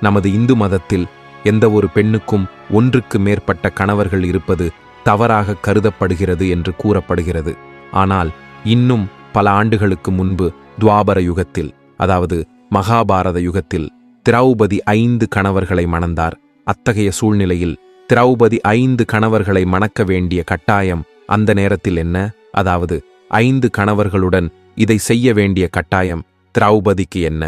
நமது இந்து மதத்தில் எந்த ஒரு பெண்ணுக்கும் ஒன்றுக்கு மேற்பட்ட கணவர்கள் இருப்பது தவறாக கருதப்படுகிறது என்று கூறப்படுகிறது. ஆனால் இன்னும் பல ஆண்டுகளுக்கு முன்பு துவாபர யுகத்தில் அதாவது மகாபாரத யுகத்தில் திரௌபதி ஐந்து கணவர்களை மணந்தார். அத்தகைய சூழ்நிலையில் திரௌபதி ஐந்து கணவர்களை மணக்க வேண்டிய கட்டாயம் அந்த நேரத்தில் என்ன? அதாவது ஐந்து கணவர்களுடன் இதை செய்ய வேண்டிய கட்டாயம் திரௌபதிக்கு என்ன?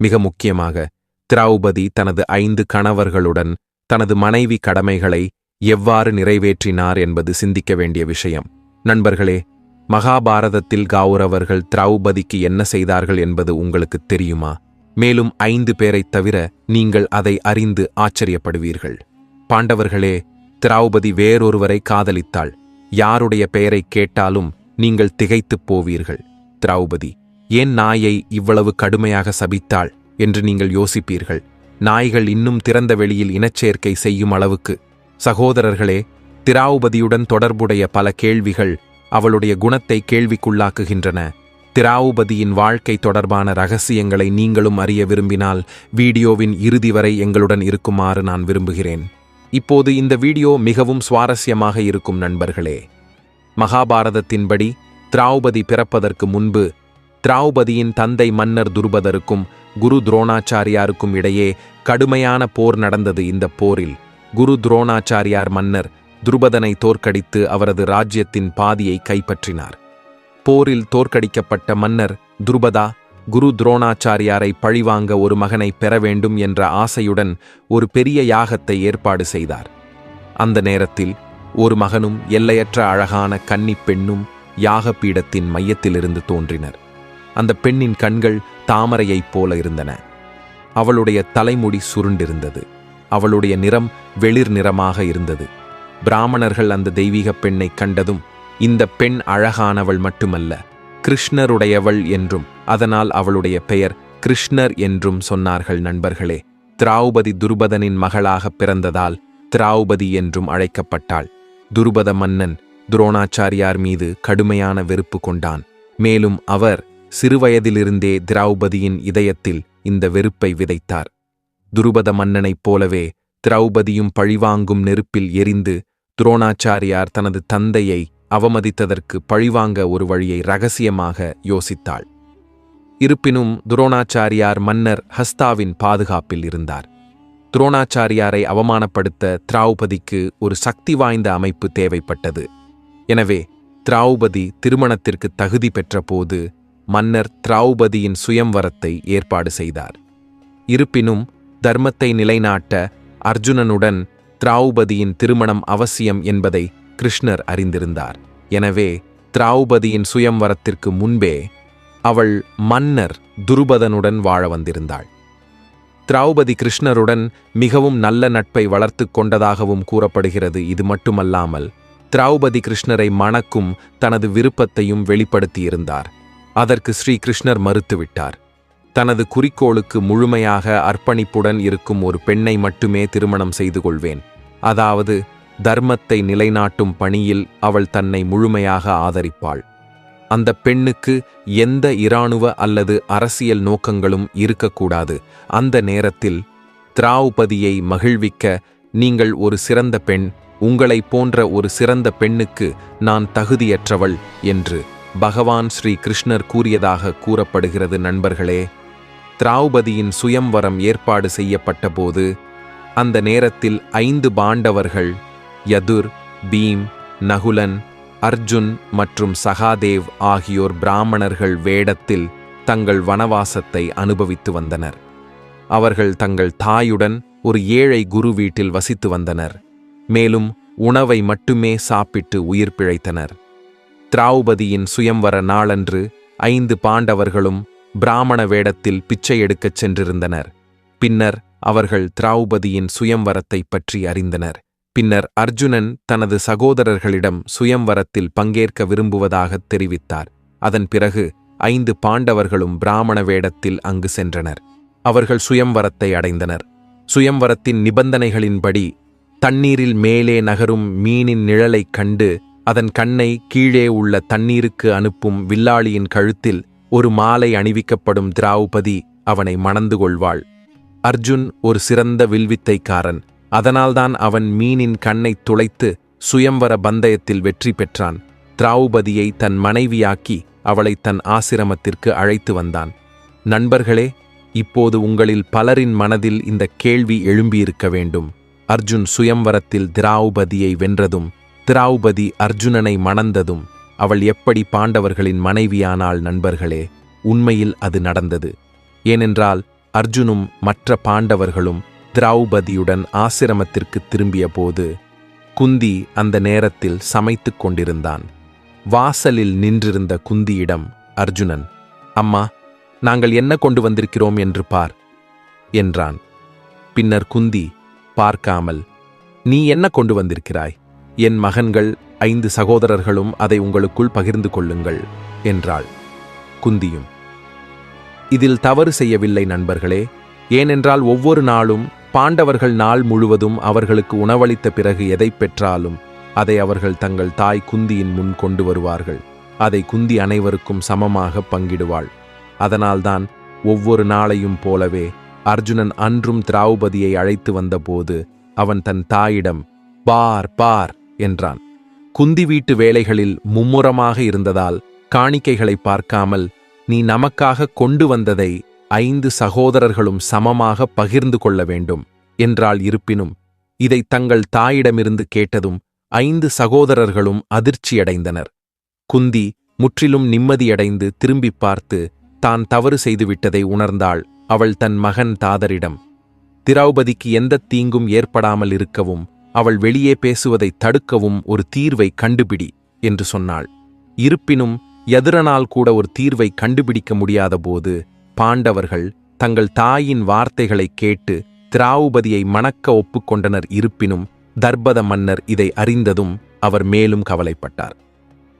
மிக முக்கியமாக திரௌபதி தனது ஐந்து கணவர்களுடன் தனது மனைவி கடமைகளை எவ்வாறு நிறைவேற்றினார் என்பது சிந்திக்க வேண்டிய விஷயம். நண்பர்களே மகாபாரதத்தில் கௌரவர்கள் திரௌபதிக்கு என்ன செய்தார்கள் என்பது உங்களுக்கு தெரியுமா? மேலும் ஐந்து பேரைத் தவிர நீங்கள் அதை அறிந்து ஆச்சரியப்படுவீர்கள். பாண்டவர்களே திரௌபதி வேறொருவரை காதலித்தாள். யாருடைய பெயரை கேட்டாலும் நீங்கள் திகைத்துப் போவீர்கள். திரௌபதி ஏன் நாயை இவ்வளவு கடுமையாக சபித்தாள்? என்று நீங்கள் யோசிப்பீர்கள். நாய்கள் இன்னும் திறந்த வெளியில் இனச்சேர்க்கை செய்யும் அளவுக்கு. சகோதரர்களே திராவுபதியுடன் தொடர்புடைய பல கேள்விகள் அவளுடைய குணத்தை கேள்விக்குள்ளாக்குகின்றன. திராவுபதியின் வாழ்க்கை தொடர்பான ரகசியங்களை நீங்களும் அறிய விரும்பினால் வீடியோவின் இறுதி வரை எங்களுடன் இருக்குமாறு நான் விரும்புகிறேன். இப்போது இந்த வீடியோ மிகவும் சுவாரஸ்யமாக இருக்கும் நண்பர்களே. மகாபாரதத்தின்படி திராவுபதி பிறப்பதற்கு முன்பு திராவுபதியின் தந்தை மன்னர் துருபதருக்கும் குரு துரோணாச்சாரியாருக்கும் இடையே கடுமையான போர் நடந்தது இந்த போரில். குரு துரோணாச்சாரியார் மன்னர் துருபதனை தோற்கடித்து அவரது ராஜ்யத்தின் பாதியை கைப்பற்றினார். போரில் தோற்கடிக்கப்பட்ட மன்னர் துருபதா குரு துரோணாச்சாரியாரை பழிவாங்க ஒரு மகனை பெற வேண்டும் என்ற ஆசையுடன் ஒரு பெரிய யாகத்தை ஏற்பாடு செய்தார். அந்த நேரத்தில் ஒரு மகனும் எல்லையற்ற அழகான கன்னிப் பெண்ணும் யாகப்பீடத்தின் மையத்திலிருந்து தோன்றினர். அந்த பெண்ணின் கண்கள் தாமரையைப் போல இருந்தன. அவளுடைய தலைமுடி சுருண்டிருந்தது. அவளுடைய நிறம் வெளிர் நிறமாக இருந்தது. பிராமணர்கள் அந்த தெய்வீக பெண்ணை கண்டதும் இந்த பெண் அழகானவள் மட்டுமல்ல கிருஷ்ணருடையவள் என்றும் அதனால் அவளுடைய பெயர் கிருஷ்ணர் என்றும் சொன்னார்கள் நண்பர்களே. திராவுபதி துருபதனின் மகளாக பிறந்ததால் திராவுபதி என்றும் அழைக்கப்பட்டாள். துருபத மன்னன் துரோணாச்சாரியார் மீது கடுமையான வெறுப்பு கொண்டான். மேலும் அவர் சிறுவயதிலிருந்தே திரௌபதியின் இதயத்தில் இந்த வெறுப்பை விதைத்தார். துருபத மன்னனைப் போலவே திரௌபதியும் பழிவாங்கும் நெருப்பில் எரிந்து துரோணாச்சாரியார் தனது தந்தையை அவமதித்ததற்கு பழிவாங்க ஒரு வழியை ரகசியமாக யோசித்தாள். இருப்பினும் துரோணாச்சாரியார் மன்னர் ஹஸ்தாவின் பாதுகாப்பில் இருந்தார். துரோணாச்சாரியாரை அவமானப்படுத்த திராவுபதிக்கு ஒரு சக்தி வாய்ந்த அமைப்பு தேவைப்பட்டது. எனவே திராவுபதி திருமணத்திற்கு தகுதி பெற்றபோது மன்னர் திரௌபதியின் சுயம்வரத்தை ஏற்பாடு செய்தார். இருப்பினும் தர்மத்தை நிலைநாட்ட அர்ஜுனனுடன் திரௌபதியின் திருமணம் அவசியம் என்பதை கிருஷ்ணர் அறிந்திருந்தார். எனவே திரௌபதியின் சுயம்வரத்திற்கு முன்பே அவள் மன்னர் துருபதனுடன் வாழ வந்திருந்தாள். திரௌபதி கிருஷ்ணருடன் மிகவும் நல்ல நட்பை வளர்த்து கொண்டதாகவும் கூறப்படுகிறது. இது மட்டுமல்லாமல் திரௌபதி கிருஷ்ணரை மணக்கும் தனது விருப்பத்தையும் வெளிப்படுத்தியிருந்தார். அதற்கு ஸ்ரீகிருஷ்ணர் மறுத்துவிட்டார். தனது குறிக்கோளுக்கு முழுமையாக அர்ப்பணிப்புடன் இருக்கும் ஒரு பெண்ணை மட்டுமே திருமணம் செய்து கொள்வேன். அதாவது தர்மத்தை நிலைநாட்டும் பணியில் அவள் தன்னை முழுமையாக ஆதரிப்பாள். அந்த பெண்ணுக்கு எந்த இராணுவ அல்லது அரசியல் நோக்கங்களும் இருக்கக்கூடாது. அந்த நேரத்தில் திராவுபதியை மகிழ்விக்க நீங்கள் ஒரு சிறந்த பெண் உங்களைப் போன்ற ஒரு சிறந்த பெண்ணுக்கு நான் தகுதியற்றவள் என்று பகவான் ஸ்ரீ கிருஷ்ணர் கூறியதாக கூறப்படுகிறது நண்பர்களே திராவுபதியின் சுயம்வரம் ஏற்பாடு செய்யப்பட்டபோது அந்த நேரத்தில் ஐந்து பாண்டவர்கள் யதுர் பீம் நகுலன் அர்ஜுன் மற்றும் சகாதேவ் ஆகியோர் பிராமணர்கள் வேடத்தில் தங்கள் வனவாசத்தை அனுபவித்து வந்தனர். அவர்கள் தங்கள் தாயுடன் ஒரு ஏழை குரு வீட்டில் வசித்து வந்தனர். மேலும் உணவை மட்டுமே சாப்பிட்டு உயிர் பிழைத்தனர். திராவுபதியின் சுயம்வர நாளன்று ஐந்து பாண்டவர்களும் பிராமண வேடத்தில் பிச்சை எடுக்கச் சென்றிருந்தனர். பின்னர் அவர்கள் திராவுபதியின் சுயம்வரத்தைப் பற்றி அறிந்தனர். பின்னர் அர்ஜுனன் தனது சகோதரர்களிடம் சுயம்வரத்தில் பங்கேற்க விரும்புவதாகத் தெரிவித்தார். அதன் பிறகு ஐந்து பாண்டவர்களும் பிராமண வேடத்தில் அங்கு சென்றனர். அவர்கள் சுயம்வரத்தை அடைந்தனர். சுயம்வரத்தின் நிபந்தனைகளின்படி தண்ணீரில் மேலே நகரும் மீனின் நிழலைக் கண்டு அதன் கண்ணை கீழே உள்ள தண்ணீருக்கு அனுப்பும் வில்லாளியின் கழுத்தில் ஒரு மாலை அணிவிக்கப்படும் திராவுபதி அவனை மணந்து கொள்வாள். அர்ஜுன் ஒரு சிறந்த வில்வித்தைக்காரன். அதனால்தான் அவன் மீனின் கண்ணைத் துளைத்து சுயம்வர பந்தயத்தில் வெற்றி பெற்றான். திராவுபதியை தன் மனைவியாக்கி அவளை தன் ஆசிரமத்திற்கு அழைத்து வந்தான். நண்பர்களே இப்போது உங்களில் பலரின் மனதில் இந்த கேள்வி எழும்பியிருக்க வேண்டும். அர்ஜுன் சுயம்வரத்தில் திராவுபதியை வென்றதும் திராவுபதி அர்ஜுனனை மணந்ததும் அவள் எப்படி பாண்டவர்களின் மனைவியானாள் நண்பர்களே உண்மையில் அது நடந்தது. ஏனென்றால் அர்ஜுனும் மற்ற பாண்டவர்களும் திராவுபதியுடன் ஆசிரமத்திற்கு திரும்பிய போது குந்தி அந்த நேரத்தில் சமைத்துக் கொண்டிருந்தான். வாசலில் நின்றிருந்த குந்தியிடம் அர்ஜுனன் அம்மா நாங்கள் என்ன கொண்டு வந்திருக்கிறோம் என்று பார் என்றான். பின்னர் குந்தி பார்க்காமல் நீ என்ன கொண்டு வந்திருக்கிறாய்? என் மகன்கள் ஐந்து சகோதரர்களும் அதை உங்களுக்குள் பகிர்ந்து கொள்ளுங்கள் என்றாள். குந்தியும் இதில் தவறு செய்யவில்லை நண்பர்களே ஏனென்றால் ஒவ்வொரு நாளும் பாண்டவர்கள் நாள் முழுவதும் அவர்களுக்கு உணவளித்த பிறகு எதை பெற்றாலும் அதை அவர்கள் தங்கள் தாய் குந்தியின் முன் கொண்டு வருவார்கள். அதை குந்தி அனைவருக்கும் சமமாக பங்கிடுவாள். அதனால்தான் ஒவ்வொரு நாளையும் போலவே அர்ஜுனன் அன்றும் திராவுபதியை அழைத்து வந்தபோது அவன் தன் தாயிடம் பார் பார் என்றான். குந்தி வீட்டு வேலைகளில் மும்முரமாக இருந்ததால் காணிக்கைகளை பார்க்காமல் நீ நமக்காக கொண்டு வந்ததை ஐந்து சகோதரர்களும் சமமாக பகிர்ந்து கொள்ள வேண்டும் என்றால் இருப்பினும் இதை தங்கள் தாயிடமிருந்து கேட்டதும் ஐந்து சகோதரர்களும் அதிர்ச்சியடைந்தனர். குந்தி முற்றிலும் நிம்மதியடைந்து திரும்பிப் பார்த்து தான் தவறு செய்துவிட்டதை உணர்ந்தாள் அவள் தன் மகன் தாதரிடம். திரௌபதிக்கு எந்த தீங்கும் ஏற்படாமல் இருக்கவும் அவள் வெளியே பேசுவதை தடுக்கவும் ஒரு தீர்வை கண்டுபிடி என்று சொன்னாள். இருப்பினும் எதிரனால் கூட ஒரு தீர்வை கண்டுபிடிக்க முடியாதபோது பாண்டவர்கள் தங்கள் தாயின் வார்த்தைகளைக் கேட்டு திராவுபதியை மணக்க ஒப்புக்கொண்டனர். இருப்பினும் தர்பத மன்னர் இதை அறிந்ததும் அவர் மேலும் கவலைப்பட்டார்.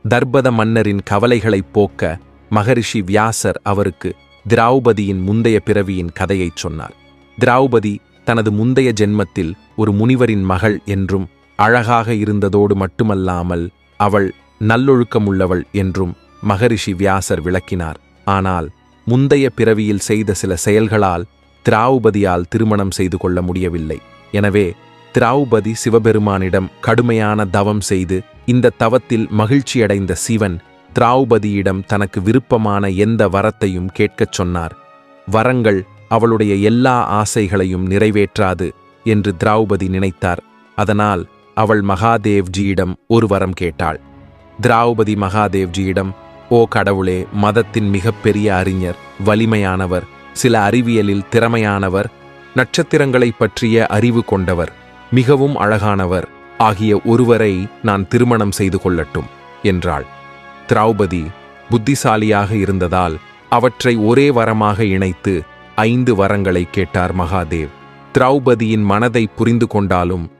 தர்பத மன்னரின் கவலைகளைப் போக்க மகரிஷி வியாசர் அவருக்கு திராவுபதியின் முந்தைய பிறவியின் கதையைச் சொன்னார். திராவுபதி தனது முந்தைய ஜென்மத்தில் ஒரு முனிவரின் மகள் என்றும் அழகாக இருந்ததோடு மட்டுமல்லாமல் அவள் நல்லொழுக்கமுள்ளவள் என்றும் மகரிஷி வியாசர் விளக்கினார். ஆனால் முந்தைய பிறவியில் செய்த சில செயல்களால் திராவுபதியால் திருமணம் செய்து கொள்ள முடியவில்லை. எனவே திராவுபதி சிவபெருமானிடம் கடுமையான தவம் செய்து இந்த தவத்தில் மகிழ்ச்சியடைந்த சிவன் திராவுபதியிடம் தனக்கு விருப்பமான எந்த வரத்தையும் கேட்கச் சொன்னார். வரங்கள் அவளுடைய எல்லா ஆசைகளையும் நிறைவேற்றாது என்று திராவுபதி நினைத்தார். அதனால் அவள் மகாதேவ்ஜியிடம் ஒரு வரம் கேட்டாள். திராவுபதி மகாதேவ்ஜியிடம் ஓ கடவுளே மதத்தின் மிகப்பெரிய அறிஞர் வலிமையானவர் சில அறிவியலில் திறமையானவர் நட்சத்திரங்களைப் பற்றிய அறிவு கொண்டவர் மிகவும் அழகானவர் ஆகிய ஒருவரை நான் திருமணம் செய்து கொள்ளட்டும் என்றாள். திரௌபதி புத்திசாலியாக இருந்ததால் அவற்றை ஒரே வரமாக இணைத்து ஐந்து வரங்களை கேட்டார் மகாதேவ். திரௌபதியின் மனதை புரிந்து கொண்டாலும்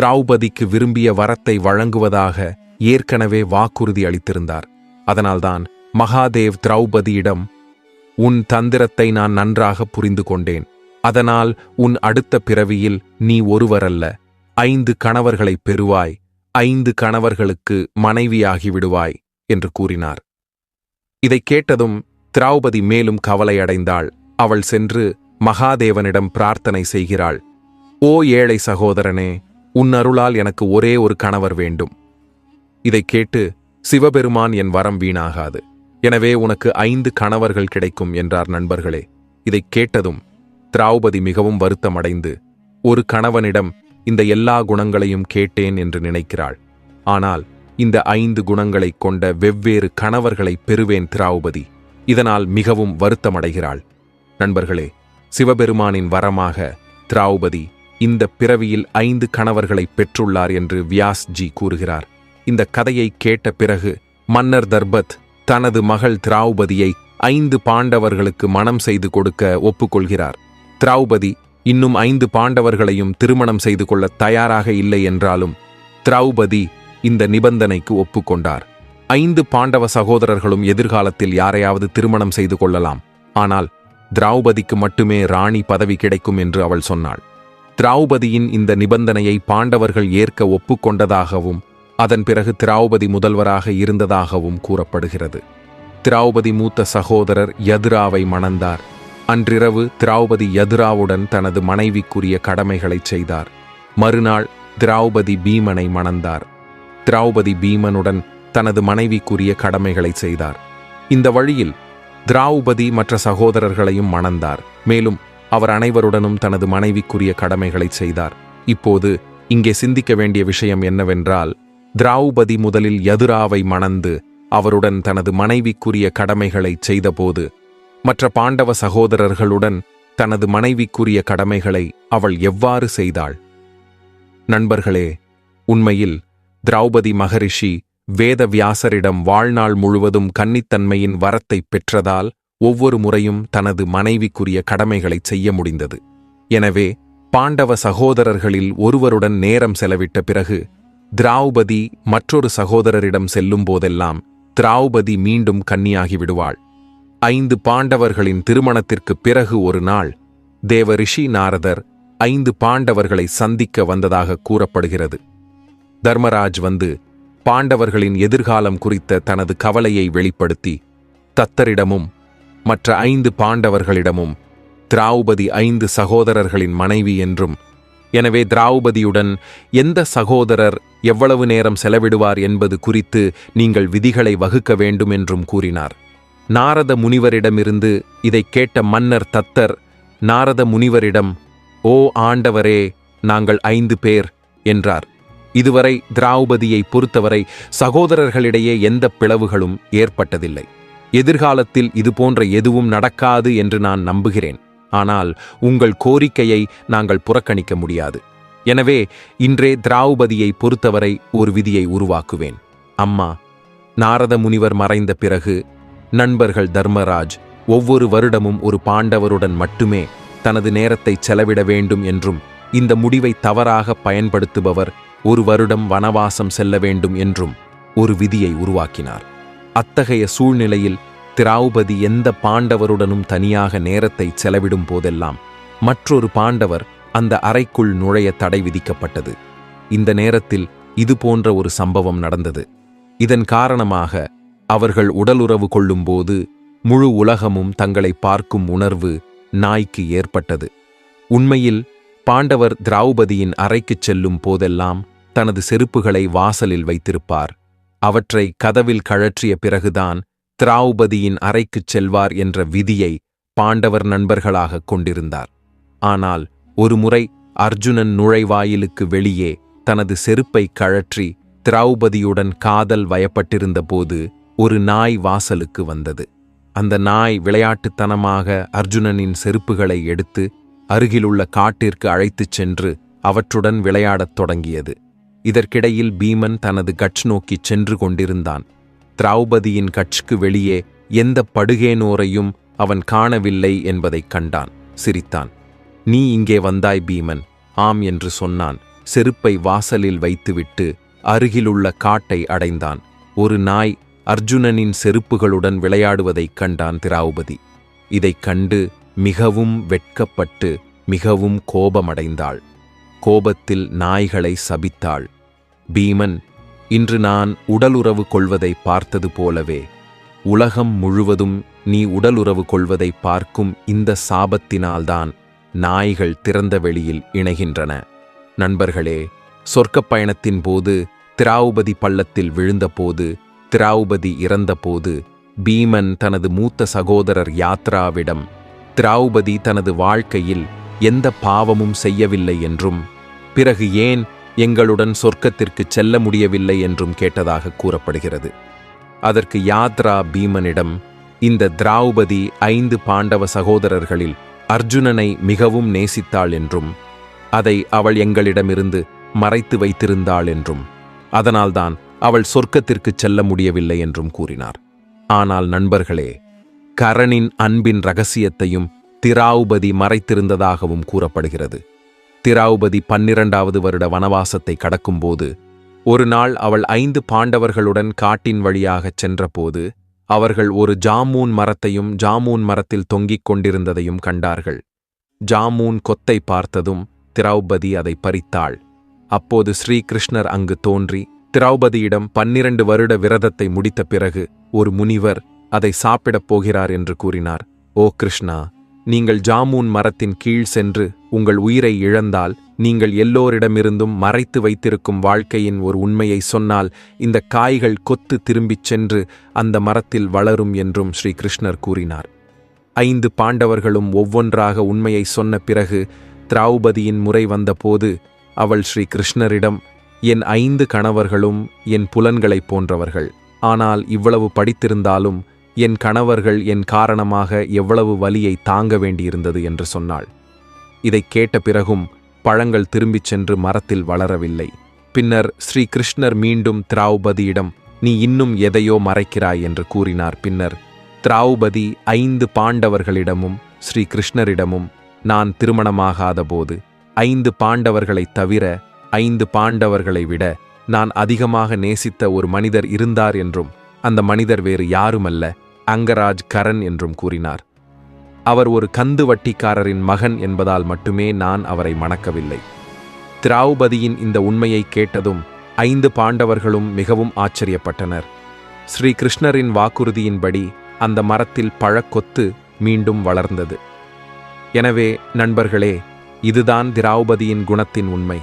திரௌபதிக்கு விரும்பிய வரத்தை வழங்குவதாக ஏற்கனவே வாக்குறுதி அளித்திருந்தார். அதனால்தான் மகாதேவ் திரௌபதியிடம் உன் தந்திரத்தை நான் நன்றாக புரிந்து கொண்டேன். அதனால் உன் அடுத்த பிறவியில் நீ ஒருவரல்ல. ஐந்து கணவர்களைப் பெறுவாய். ஐந்து கணவர்களுக்கு மனைவியாகி விடுவாய் என்று கூறினார். இதைக் கேட்டதும் திரௌபதி மேலும் கவலையடைந்தாள். அவள் சென்று மகாதேவனிடம் பிரார்த்தனை செய்கிறாள். ஓ ஏழை சகோதரனே உன் அருளால் எனக்கு ஒரே ஒரு கணவர் வேண்டும் இதைக் கேட்டு சிவபெருமான் என் வரம் வீணாகாது. எனவே உனக்கு ஐந்து கணவர்கள் கிடைக்கும் என்றார் நண்பர்களே. இதைக் கேட்டதும் திராவுபதி மிகவும் வருத்தமடைந்து ஒரு கணவனிடம் இந்த எல்லா குணங்களையும் கேட்டேன் என்று நினைக்கிறாள். ஆனால் இந்த ஐந்து குணங்களைக் கொண்ட வெவ்வேறு கணவர்களை பெறுவேன் திராவுபதி இதனால் மிகவும் வருத்தமடைகிறாள். நண்பர்களே சிவபெருமானின் வரமாக திராவுபதி இந்த பிறவியில் ஐந்து கணவர்களை பெற்றுள்ளார் என்று வியாஸ் ஜி கூறுகிறார். இந்த கதையை கேட்ட பிறகு மன்னர் தர்பத் தனது மகள் திராவுபதியை ஐந்து பாண்டவர்களுக்கு மனம் செய்து கொடுக்க ஒப்புக்கொள்கிறார். திராவுபதி இன்னும் ஐந்து பாண்டவர்களையும் திருமணம் செய்து கொள்ள தயாராக இல்லை என்றாலும் திரௌபதி இந்த நிபந்தனைக்கு ஒப்புக்கொண்டார். ஐந்து பாண்டவ சகோதரர்களும் எதிர்காலத்தில் யாரையாவது திருமணம் செய்து கொள்ளலாம். ஆனால் திரௌபதிக்கு மட்டுமே ராணி பதவி கிடைக்கும் என்று அவள் சொன்னாள். திரௌபதியின் இந்த நிபந்தனையை பாண்டவர்கள் ஏற்க ஒப்புக்கொண்டதாகவும் அதன் பிறகு திரௌபதி முதல்வராக இருந்ததாகவும் கூறப்படுகிறது. திரௌபதி மூத்த சகோதரர் யதுராவை மணந்தார். அன்றிரவு திரௌபதி யதுராவுடன் தனது மனைவிக்குரிய கடமைகளைச் செய்தார். மறுநாள் திரௌபதி பீமனை மணந்தார். திரௌபதி பீமனுடன் தனது மனைவிக்குரிய கடமைகளை செய்தார். இந்த வழியில் திராவுபதி மற்ற சகோதரர்களையும் மணந்தார். மேலும் அவர் அனைவருடனும் தனது மனைவிக்குரிய கடமைகளை செய்தார். இப்போது இங்கே சிந்திக்க வேண்டிய விஷயம் என்னவென்றால் திராவுபதி முதலில் யதுராவை மணந்து அவருடன் தனது மனைவிக்குரிய கடமைகளை செய்தபோது மற்ற பாண்டவ சகோதரர்களுடன் தனது மனைவிக்குரிய கடமைகளை அவள் எவ்வாறு செய்தாள்? நண்பர்களே உண்மையில் திரௌபதி மகரிஷி வேதவியாசரிடம் வாழ்நாள் முழுவதும் கன்னித்தன்மையின் வரத்தை பெற்றதால் ஒவ்வொரு முறையும் தனது மனைவிக்குரிய கடமைகளைச் செய்ய முடிந்தது. எனவே பாண்டவ சகோதரர்களில் ஒருவருடன் நேரம் செலவிட்ட பிறகு திராவுபதி மற்றொரு சகோதரரிடம் செல்லும் போதெல்லாம் திராவுபதி மீண்டும் கன்னியாகி விடுவாள். ஐந்து பாண்டவர்களின் திருமணத்திற்குப் பிறகு ஒரு நாள் தேவ ரிஷி நாரதர் ஐந்து பாண்டவர்களை சந்திக்க வந்ததாக கூறப்படுகிறது. தர்மராஜ் வந்து பாண்டவர்களின் எதிர்காலம் குறித்த தனது கவலையை வெளிப்படுத்தி தத்தரிடமும் மற்ற ஐந்து பாண்டவர்களிடமும் திராவுபதி ஐந்து சகோதரர்களின் மனைவி என்றும் எனவே திராவுபதியுடன் எந்த சகோதரர் எவ்வளவு நேரம் செலவிடுவார் என்பது குறித்து நீங்கள் விதிகளை வகுக்க வேண்டும் என்றும் கூறினார். நாரத முனிவரிடமிருந்து இதைக் கேட்ட மன்னர் தத்தர் நாரத முனிவரிடம் ஓ ஆண்டவரே நாங்கள் ஐந்து பேர் என்றார். இதுவரை திராவுபதியை பொறுத்தவரை சகோதரர்களிடையே எந்த பிளவுகளும் ஏற்பட்டதில்லை. எதிர்காலத்தில் இதுபோன்ற எதுவும் நடக்காது என்று நான் நம்புகிறேன். ஆனால் உங்கள் கோரிக்கையை நாங்கள் புறக்கணிக்க முடியாது. எனவே இன்றே திராவுபதியை பொறுத்தவரை ஒரு விதியை உருவாக்குவேன். அம்மா நாரத முனிவர் மறைந்த பிறகு நண்பர்கள் தர்மராஜ் ஒவ்வொரு வருடமும் ஒரு பாண்டவருடன் மட்டுமே தனது நேரத்தை செலவிட வேண்டும் என்றும் இந்த முடிவை தவறாக பயன்படுத்துபவர் ஒரு வருடம் வனவாசம் செல்ல வேண்டும் என்றும் ஒரு விதியை உருவாக்கினார். அத்தகைய சூழ்நிலையில் திராவுபதி எந்த பாண்டவருடனும் தனியாக நேரத்தை செலவிடும் போதெல்லாம் மற்றொரு பாண்டவர் அந்த அறைக்குள் நுழைய தடை விதிக்கப்பட்டது. இந்த நேரத்தில் இது போன்ற ஒரு சம்பவம் நடந்தது. இதன் காரணமாக அவர்கள் உடலுறவு கொள்ளும்போது முழு உலகமும் தங்களை பார்க்கும் உணர்வு நாய்க்கு ஏற்பட்டது. உண்மையில் பாண்டவர் திரௌபதியின் அறைக்குச் செல்லும் போதெல்லாம் தனது செருப்புகளை வாசலில் வைத்திருப்பார். அவற்றை கதவில் கழற்றிய பிறகுதான் திரௌபதியின் அறைக்குச் செல்வார் என்ற விதியை பாண்டவர் நண்பர்களாகக் கொண்டிருந்தார். ஆனால் ஒருமுறை அர்ஜுனன் நுழைவாயிலுக்கு வெளியே தனது செருப்பை கழற்றி திரௌபதியுடன் காதல் வயப்பட்டிருந்தபோது ஒரு நாய் வாசலுக்கு வந்தது. அந்த நாய் விளையாட்டுத்தனமாக அர்ஜுனனின் செருப்புகளை எடுத்து அருகிலுள்ள காட்டிற்கு அழைத்துச் சென்று அவற்றுடன் விளையாடத் தொடங்கியது. இதற்கிடையில் பீமன் தனது கட்ச் நோக்கிச் சென்று கொண்டிருந்தான். திரௌபதியின் கட்சுக்கு வெளியே எந்த படுகேனோரையும் அவன் காணவில்லை என்பதைக் கண்டான் சிரித்தான். நீ இங்கே வந்தாய் பீமன் ஆம் என்று சொன்னான். செருப்பை வாசலில் வைத்துவிட்டு அருகிலுள்ள காட்டை அடைந்தான். ஒரு நாய் அர்ஜுனனின் செருப்புகளுடன் விளையாடுவதைக் கண்டான் திரௌபதி. இதைக் கண்டு மிகவும் வெட்கப்பட்டு மிகவும் கோபமடைந்தாள். கோபத்தில் நாய்களை சபித்தாள். பீமன் இன்று நான் உடலுறவு கொள்வதை பார்த்தது போலவே உலகம் முழுவதும் நீ உடலுறவு கொள்வதை பார்க்கும் இந்த சாபத்தினால்தான் நாய்கள் திறந்த வெளியில் இணைகின்றன. நண்பர்களே சொர்க்கப் பயணத்தின் போது திராவுபதி பள்ளத்தில் விழுந்தபோது திராவுபதி இறந்தபோது பீமன் தனது மூத்த சகோதரர் யாத்ராவிடம் திராவுபதி தனது வாழ்க்கையில் எந்த பாவமும் செய்யவில்லை என்றும் பிறகு ஏன் எங்களுடன் சொர்க்கத்திற்கு செல்ல முடியவில்லை என்றும் கேட்டதாக கூறப்படுகிறது. அதற்கு யாத்ரா பீமனிடம் இந்த திராவுபதி ஐந்து பாண்டவ சகோதரர்களில் அர்ஜுனனை மிகவும் நேசித்தாள் என்றும் அதை அவள் எங்களிடமிருந்து மறைத்து வைத்திருந்தாள் என்றும் அதனால்தான் அவள் சொர்க்கத்திற்கு செல்ல முடியவில்லை என்றும் கூறினார். ஆனால் நண்பர்களே கரணின் அன்பின் ரகசியத்தையும் திராவுபதி மறைத்திருந்ததாகவும் கூறப்படுகிறது. திராவுபதி பன்னிரண்டாவது வருட வனவாசத்தை கடக்கும்போது ஒரு நாள் அவள் ஐந்து பாண்டவர்களுடன் காட்டின் வழியாகச் சென்றபோது அவர்கள் ஒரு ஜாமூன் மரத்தையும் ஜாமூன் மரத்தில் தொங்கிக் கொண்டிருந்ததையும் கண்டார்கள். ஜாமூன் கொத்தை பார்த்ததும் திரௌபதி அதை பறித்தாள். அப்போது ஸ்ரீகிருஷ்ணர் அங்கு தோன்றி திரௌபதியிடம் பன்னிரண்டு வருட விரதத்தை முடித்த பிறகு ஒரு முனிவர் அதை சாப்பிடப் போகிறார் என்று கூறினார். ஓ கிருஷ்ணா நீங்கள் ஜாமூன் மரத்தின் கீழ் சென்று உங்கள் உயிரை இழந்தால் நீங்கள் எல்லோரிடமிருந்தும் மறைத்து வைத்திருக்கும் வாழ்க்கையின் ஒரு உண்மையை சொன்னால் இந்த காய்கள் கொத்து திரும்பிச் சென்று அந்த மரத்தில் வளரும் என்றும் ஸ்ரீ கிருஷ்ணர் கூறினார். ஐந்து பாண்டவர்களும் ஒவ்வொன்றாக உண்மையை சொன்ன பிறகு திராவுபதியின் முறை வந்தபோது அவள் ஸ்ரீ கிருஷ்ணரிடம் என் ஐந்து கணவர்களும் என் புலன்களைப் போன்றவர்கள். ஆனால் இவ்வளவு படித்திருந்தாலும் என் கணவர்கள் என் காரணமாக எவ்வளவு வலியை தாங்க வேண்டியிருந்தது என்று சொன்னாள். இதைக் கேட்ட பிறகும் பழங்கள் திரும்பிச் சென்று மரத்தில் வளரவில்லை. பின்னர் ஸ்ரீ கிருஷ்ணர் மீண்டும் திராவுபதியிடம் நீ இன்னும் எதையோ மறைக்கிறாய் என்று கூறினார். பின்னர் திராவுபதி ஐந்து பாண்டவர்களிடமும் ஸ்ரீ கிருஷ்ணரிடமும் நான் திருமணமாகாதபோது ஐந்து பாண்டவர்களைத் தவிர ஐந்து பாண்டவர்களை விட நான் அதிகமாக நேசித்த ஒரு மனிதர் இருந்தார் என்றும் அந்த மனிதர் வேறு யாருமல்ல அங்கராஜ் கரன் என்றும் கூறினார். அவர் ஒரு கந்து வட்டிக்காரரின் மகன் என்பதால் மட்டுமே நான் அவரை மணக்கவில்லை. திராவுபதியின் இந்த உண்மையை கேட்டதும் ஐந்து பாண்டவர்களும் மிகவும் ஆச்சரியப்பட்டனர். ஸ்ரீ கிருஷ்ணரின் வாக்குறுதியின்படி அந்த மரத்தில் பழக்கொத்து மீண்டும் வளர்ந்தது. எனவே நண்பர்களே இதுதான் திராவுபதியின் குணத்தின் உண்மை.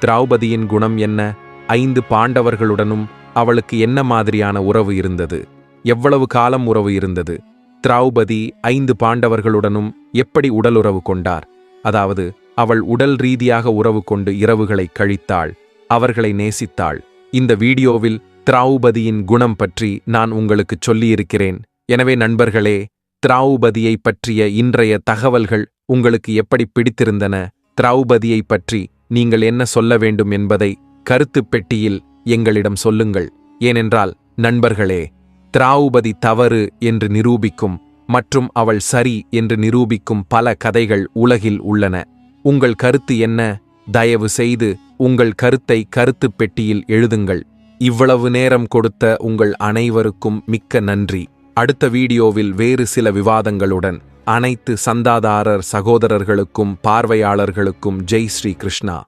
திராவுபதியின் குணம் என்ன? ஐந்து பாண்டவர்களுடனும் அவளுக்கு என்ன மாதிரியான உறவு இருந்தது? எவ்வளவு காலம் உறவு இருந்தது? திராவுபதி ஐந்து பாண்டவர்களுடனும் எப்படி உடலுறவு கொண்டார்? அதாவது அவள் உடல் ரீதியாக உறவு கொண்டு இரவுகளை கழித்தாள் அவர்களை நேசித்தாள். இந்த வீடியோவில் திராவுபதியின் குணம் பற்றி நான் உங்களுக்கு சொல்லியிருக்கிறேன். எனவே நண்பர்களே திராவுபதியை பற்றிய இன்றைய தகவல்கள் உங்களுக்கு எப்படி பிடித்திருந்தன? திராவுபதியை பற்றி நீங்கள் என்ன சொல்ல வேண்டும் என்பதை கருத்துப் பெட்டியில் எங்களிடம் சொல்லுங்கள். ஏனென்றால் நண்பர்களே திராவுபதி தவறு என்று நிரூபிக்கும் மற்றும் அவள் சரி என்று நிரூபிக்கும் பல கதைகள் உலகில் உள்ளன. உங்கள் கருத்து என்ன? தயவு செய்து உங்கள் கருத்தை கருத்துப் பெட்டியில் எழுதுங்கள். இவ்வளவு நேரம் கொடுத்த உங்கள் அனைவருக்கும் மிக்க நன்றி. அடுத்த வீடியோவில் வேறு சில விவாதங்களுடன் அனைத்து சந்தாதாரர் சகோதரர்களுக்கும் பார்வையாளர்களுக்கும் ஜெய் ஸ்ரீ கிருஷ்ணா.